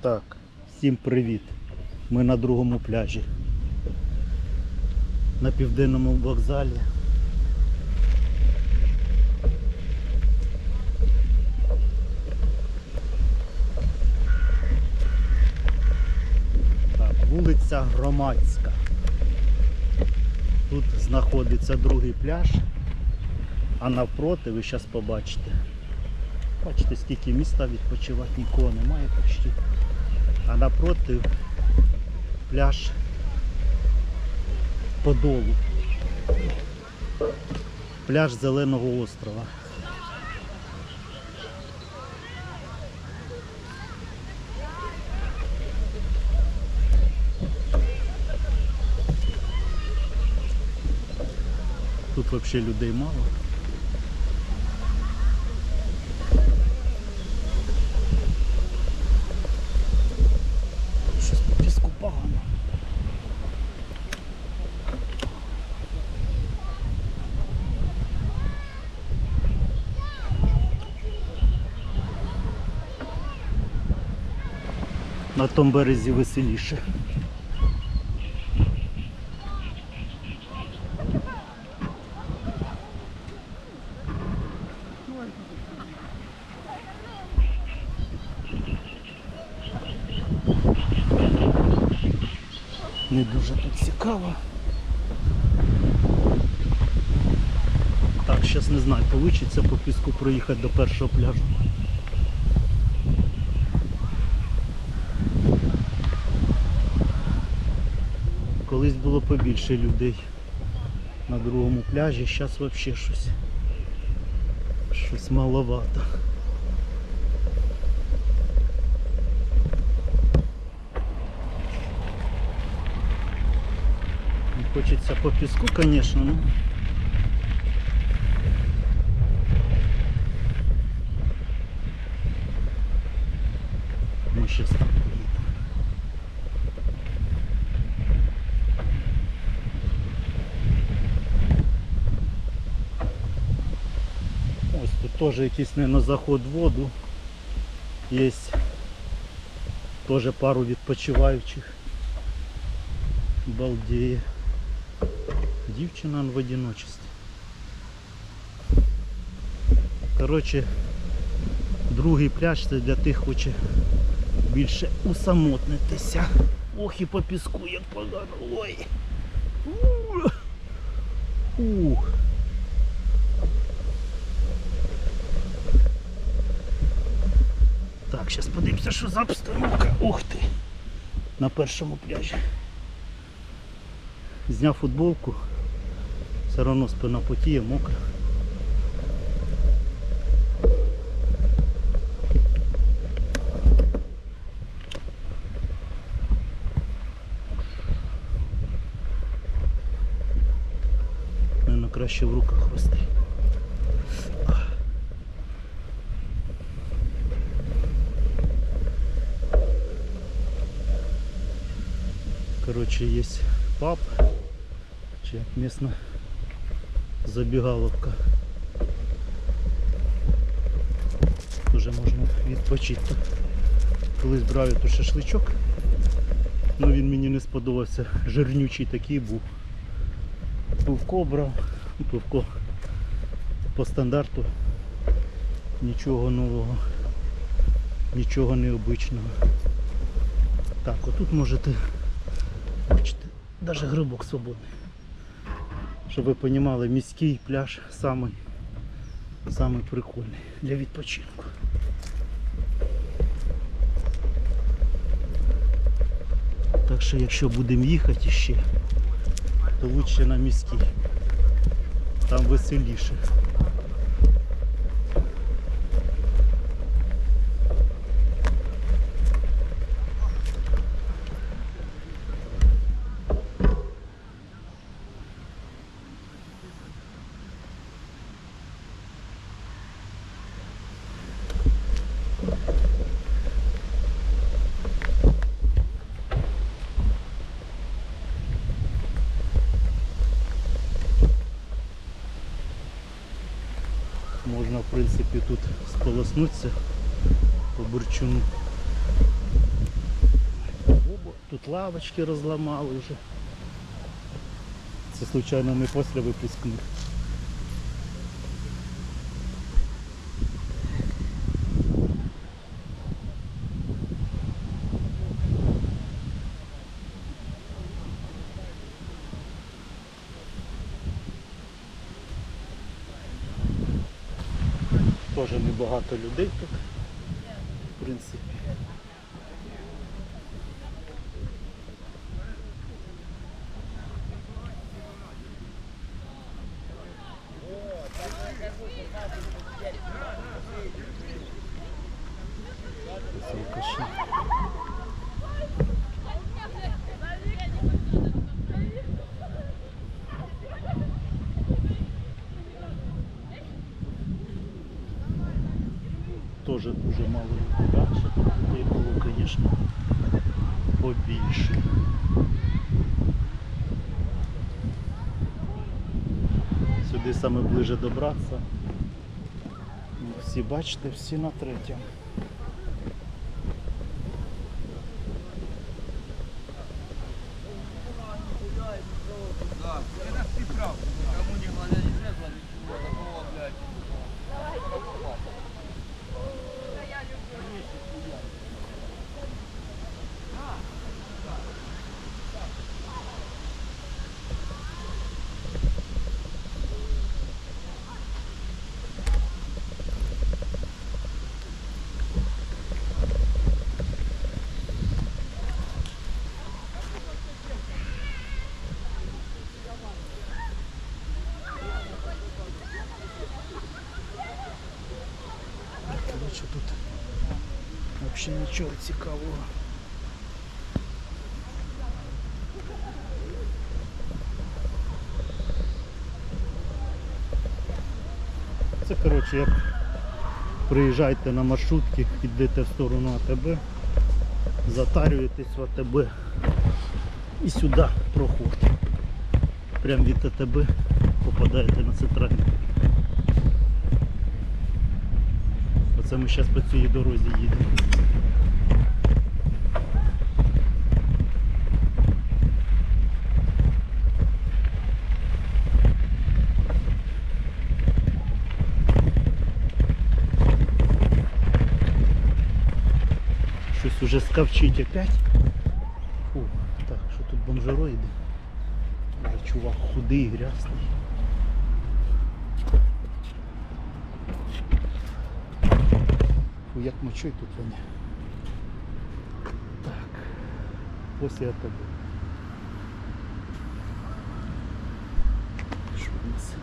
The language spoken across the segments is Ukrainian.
Так, всім привіт. Ми на другому пляжі. На південному вокзалі. Так, вулиця Громадська. Тут знаходиться другий пляж, а навпроти ви зараз побачите. Бачите, скільки міста відпочивати нікого немає почти. А напроти пляж Подолу. Пляж Зеленого острова. Тут взагалі людей мало. Щось по піску погано. На тому березі веселіше. Не дуже тут цікаво. Так, зараз не знаю, вийде по піску проїхати до першого пляжу. Колись було побільше людей на другому пляжі, зараз взагалі щось. Щось маловато. Хочеться по піску, звісно, ну. Ми щас там поїдемо. Ось тут теж якийсь, наверное, заход в воду. Є теж пару відпочиваючих. Балдеє. Дівчина в одиночестві. Коротше, другий пляж це для тих хоче більше усамотнитися. Ох і по піску як погано. Ой. Ух. Так, зараз подивимося, що за обстановка. Ух ти. На першому пляжі. Зняв футболку, все одно спина потіє, мокра. Краще в руках вести. Короче, есть паб, чи як місна забігаловка. Дуже можна. Колись брав я тут шашличок, але він мені не сподобався. Жирнючий такий був. Пивко брав, ну, пивко по стандарту. Нічого нового, нічого необичного. Так, отут можете навіть грибок свободний. Щоб ви розуміли, міський пляж самий, самий прикольний для відпочинку. Так що якщо будемо їхати ще, то лучше на міський. Там веселіше. в принципі тут сполоснуться по бурчуну. Тут лавочки розламали вже. Це звичайно не після випускних. Теж небагато людей тут, в принципі. Це алкаші. Тоже дуже мало людей. Раніше людей було, звісно, побільше. Сюди саме ближе добратися. Ну, Всі бачите, всі на третьому. Взагалі нічого цікавого. Це коротше, як приїжджаєте на маршрутки, йдете в сторону АТБ, затарюєтесь в АТБ і сюди проходите. Прямо від АТБ попадаєте на центральний. Оце ми зараз по цій дорозі їдемо. Щось уже скавчить опять. Фу, так, що тут бомжероїди? Може чувак худий, грязний. Фу, як мочой тут вони. Так. Після тебе. Що у нас?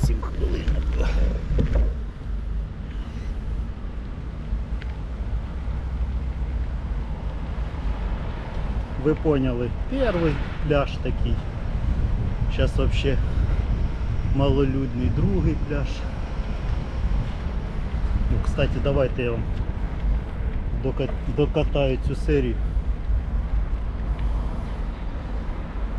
8 хвилин. Вы поняли, первый пляж такий. Сейчас вообще малолюдний другий пляж. Ну, кстати, давайте я вам докатаю цю серію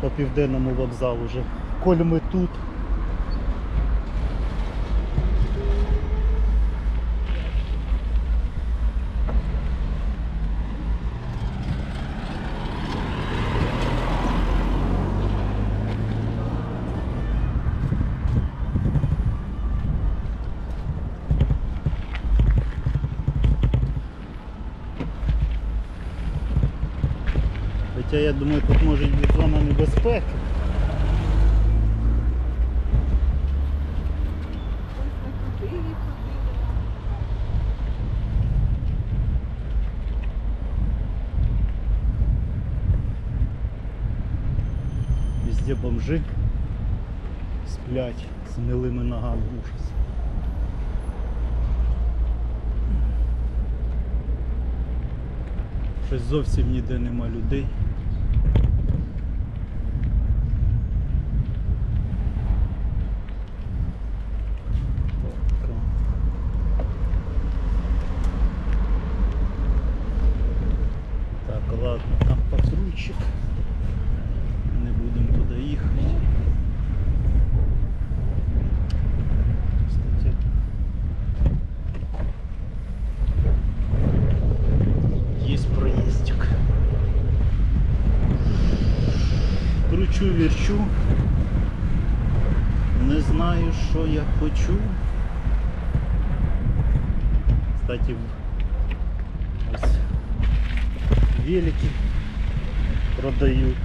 по південному вокзалу вже. Коль ми тут. Хоча я думаю, тут може бути зона небезпеки. Везде бомжи сплять з гнилими ногами ужас. Щось зовсім ніде нема людей. Так. Так, ладно, там патрульчик. Не будемо туди їхати. Кстати, Есть проездик. Кручу, вірчу. Не знаю, що я хочу. Кстати, ось велики продають.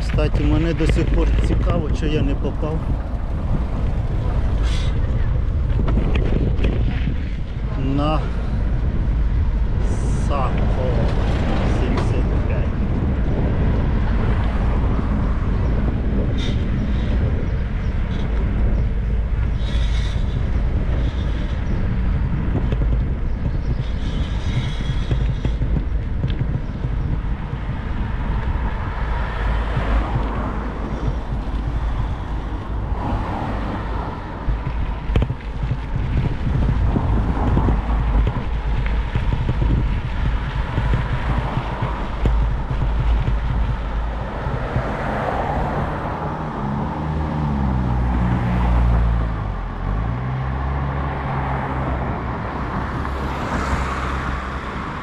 Кстати, мене до сих пор цікаво, що я не попав. На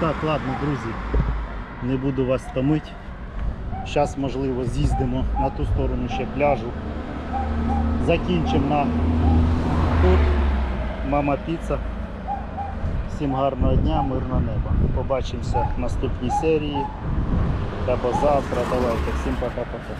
Так, ладно, друзі, не буду вас томити. Зараз, можливо, з'їздимо на ту сторону ще пляжу. Закінчимо на тут. Мама піца. Всім гарного дня, мирного неба. Побачимося в наступній серії. Або завтра. Давайте. Всім пока-пока.